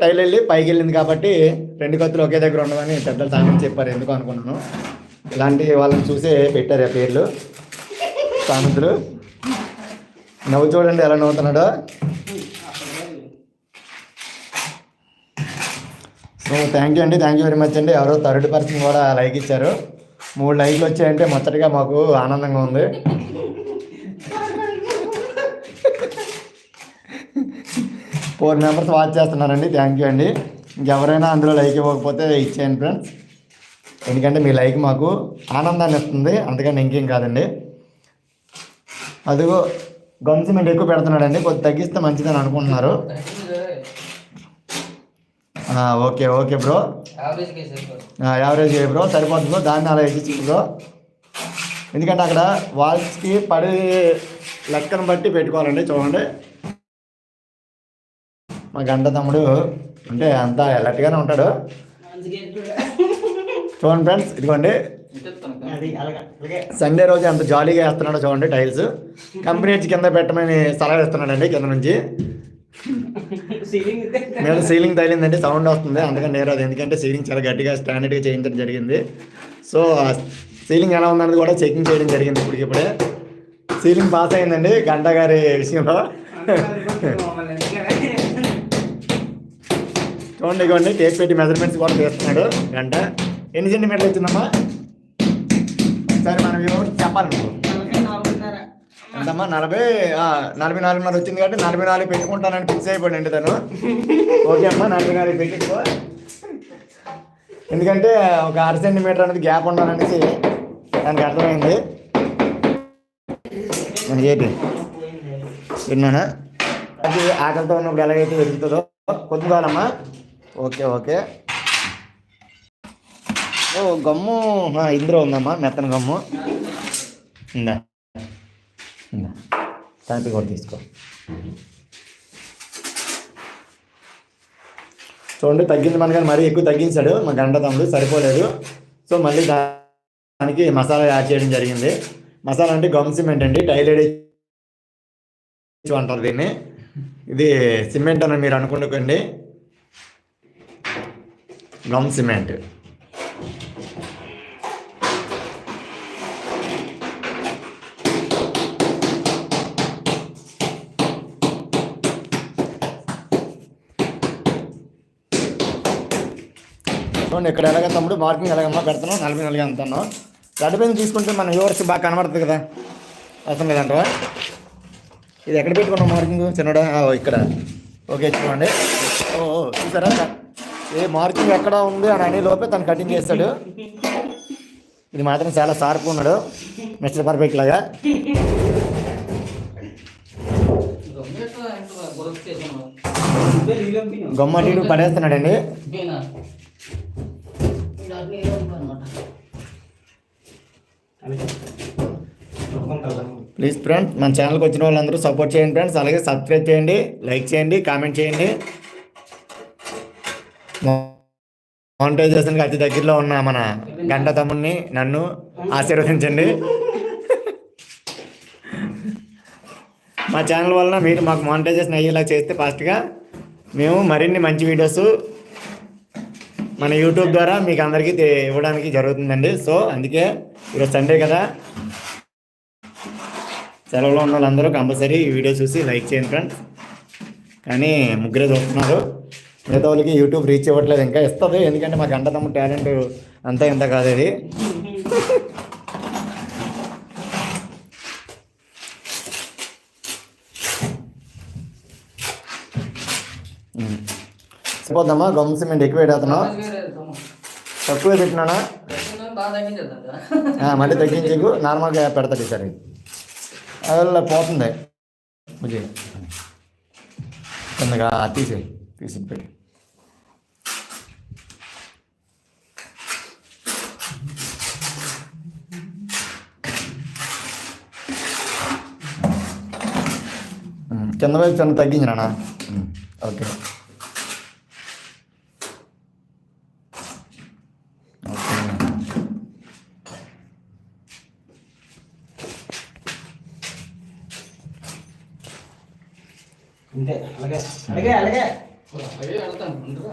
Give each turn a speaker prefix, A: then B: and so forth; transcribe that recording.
A: Tile వెళ్ళి పైకి వెళ్ళింది కాబట్టి రెండు కత్తులు ఒకే దగ్గర ఉండదని పెద్దలు సామెత చెప్పారు. ఎందుకు అనుకున్నాను? ఇలాంటి వాళ్ళని చూసే పెట్టారు ఆ పేర్లు. సామెతలు. నవ్వు చూడండి ఎలా నవ్వుతున్నాడో. సో థ్యాంక్ యూ అండి. థ్యాంక్ యూ వెరీ మచ్ అండి. ఎవరో థర్డ్ పర్సన్ కూడా లైక్ ఇచ్చారు. మూడు లైక్లు వచ్చాయంటే మొత్తటిగా మాకు ఆనందంగా ఉంది. ఫోర్ మెంబర్స్ వాచ్ చేస్తున్నారండి. థ్యాంక్ యూ అండి. ఇంకెవరైనా అందులో లైక్ ఇవ్వకపోతే ఇచ్చేయండి ఫ్రెండ్స్. ఎందుకంటే మీ లైక్ మాకు ఆనందాన్ని ఇస్తుంది. అందుకని ఇంకేం కాదండి. అదిగో గమ్ సిమెంట్ ఎక్కువ పెడుతున్నాడండి. కొద్ది తగ్గిస్తే మంచిదని అనుకుంటున్నారు. Okay okay bro. Average bro. సరిపోతుంది బ్రో. దాన్ని అలా ఎక్కించి బ్రో. ఎందుకంటే అక్కడ వాల్స్కి పడే లెక్కను బట్టి పెట్టుకోవాలండి. చూడండి. మా గంట తమ్ముడు అంటే అంతా ఎలర్ట్గానే ఉంటాడు. చూడండి ఫ్రెండ్స్ ఇదిగోండి. సండే రోజు ఎంత జాలీగా వేస్తున్నాడో చూడండి టైల్స్ కంపెనీ వచ్చి కింద పెట్టమని సలహా ఇస్తున్నాడండి కింద నుంచి. మీద సీలింగ్ తగిలిందండి సౌండ్ వస్తుంది. అందుకని నేను అది ఎందుకంటే సీలింగ్ చాలా గట్టిగా స్టాండర్డ్గా చేయించడం జరిగింది. సో సీలింగ్ ఎలా ఉందన్నది కూడా చెకింగ్ చేయడం జరిగింది ఇప్పటికిప్పుడే. సీలింగ్ పాస్ అయిందండి గంట గారి విషయంలో చూడండి ఇవ్వండి టేప్ పెట్టి మెజర్మెంట్స్ కూడా చేస్తున్నాడు గంట. ఎన్ని సెంటీమీటర్లు వచ్చిందమ్మా? సరే మనం చెప్పాలి నువ్వు? ఎంతమ్మా? నలభై ఆ, నలభై నాలుగున్నర వచ్చింది కాబట్టి నలభై నాలుగు పెట్టుకుంటానని ఫిక్స్ అయిపోయింది తను. ఓకే అమ్మా నలభై నాలుగు పెట్టుకో ఎందుకంటే ఒక అర సెంటీమీటర్ అనేది గ్యాప్ ఉండాలనేసి దానికి అర్థమైంది. ఏంటి విన్నానా? అది ఆకలితో ఉన్నప్పుడు ఎలాగైతే వెతుకుతుందో కొద్దిగాలమ్మా ఓకే ఓకే. ఓ గమ్ము. ఇందులో ఉందమ్మా మెత్తన గమ్ము. ఇందా. ఇందా. తాపి కూడా తీసుకో. చూడండి తగ్గింది మనకని మరీ ఎక్కువ తగ్గించాడు. మా గంట తమ్ముడు సరిపోలేదు. సో మళ్ళీ దానికి మసాలా యాడ్ చేయడం జరిగింది. మసాలా అంటే గమ్ సిమెంట్ అండి. టైలెడ్ అంటారు దీన్ని. ఇది సిమెంట్ అని మీరు అనుకుంటుకోండి. Gum cement. చూడండి ఇక్కడ ఎలాగ తమ్ముడు? మార్కింగ్ ఎలాగమ్మా పెడుతున్నాం నలభై నలభై అంటున్నాం రెడ్ పెన్ తీసుకుంటే మన వ్యూవర్స్ బాగా కనబడుతుంది కదా? అర్థం లేదంటవా? ఇది ఎక్కడ పెట్టుకున్నాం మార్కింగ్? చిన్నడా? ఇక్కడ. ఓకే చూడండి. ఓ ఓ, చూసారా? ఏ మార్కింగ్ ఎక్కడ ఉంది అని అనే లోపే తను కటింగ్ చేస్తాడు. ఇది మాత్రం చాలా షార్ప్ ఉన్నాడు. మిస్టర్ పర్ఫెక్ట్ లాగా. గొమ్మ టీడు పడేస్తున్నాడండి. ప్లీజ్ ఫ్రెండ్స్ మన ఛానల్కి వచ్చిన వాళ్ళందరూ సపోర్ట్ చేయండి ఫ్రెండ్స్ అలాగే సబ్స్క్రైబ్ చేయండి లైక్ చేయండి కామెంట్ చేయండి. మానిటైజేషన్కి అతి దగ్గరలో ఉన్న మన గంట తమ్ముడిని నన్ను ఆశీర్వదించండి. మా ఛానల్ వలన మీరు మాకు మానిటైజేషన్ అయ్యేలా చేస్తే ఫాస్ట్గా మేము మరిన్ని మంచి వీడియోస్ మన యూట్యూబ్ ద్వారా మీకు అందరికీ ఇవ్వడానికి జరుగుతుందండి. సో అందుకే ఈరోజు సండే కదా. సెలవులో ఉన్న వాళ్ళందరూ కంపల్సరీ ఈ వీడియో చూసి లైక్ చేయండి ఫ్రెండ్స్ కానీ ముగ్గురే చూస్తున్నారు. మిగతా వాళ్ళకి యూట్యూబ్ రీచ్ ఇవ్వట్లేదు. ఇంకా ఇస్తుంది. ఎందుకంటే మాకు గంట తమ్ముడు టాలెంట్ అంతా ఇంత కాదు ఇది. పోద్దామా గమ్ సిమెంట్ ఎక్కువ పెడతాను తక్కువ పెట్టినానా? మళ్ళీ తగ్గించకు. నార్మల్గా పెడతాడు ఈసారి. అలా పోతుంది? బుజ్జి తీసేయి. తీసి పెట్టి ఉమ్, కింద వైపు చిన్న తగ్గించినా ఓకే ఓకే
B: అంతే అలాగే అలాగే అలాగే
C: అలాగే వెళ్తాను ఉండరా